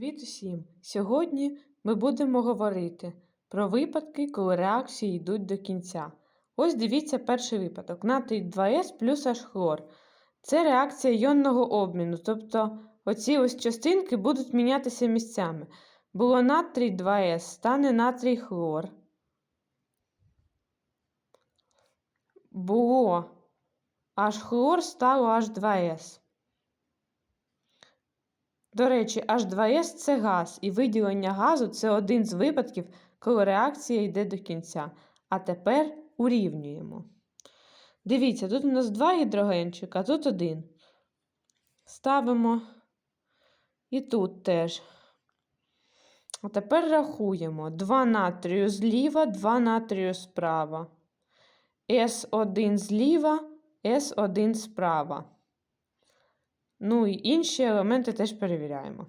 Привіт усім! Сьогодні ми будемо говорити про випадки, коли реакції йдуть до кінця. Ось дивіться перший випадок: натрій 2С плюс H-хлор. Це реакція йонного обміну, тобто оці ось частинки будуть мінятися місцями. Було натрій 2С, стане натрій хлор. Було H-хлор стало H2S. До речі, H2S це газ, і виділення газу це один з випадків, коли реакція йде до кінця. А тепер урівнюємо. Дивіться, тут у нас два гідрогенчика, тут один. Ставимо і тут теж. А тепер рахуємо 2 натрію зліва, 2 натрію справа. С1 зліва, С1 справа. Ну і інші елементи теж перевіряємо.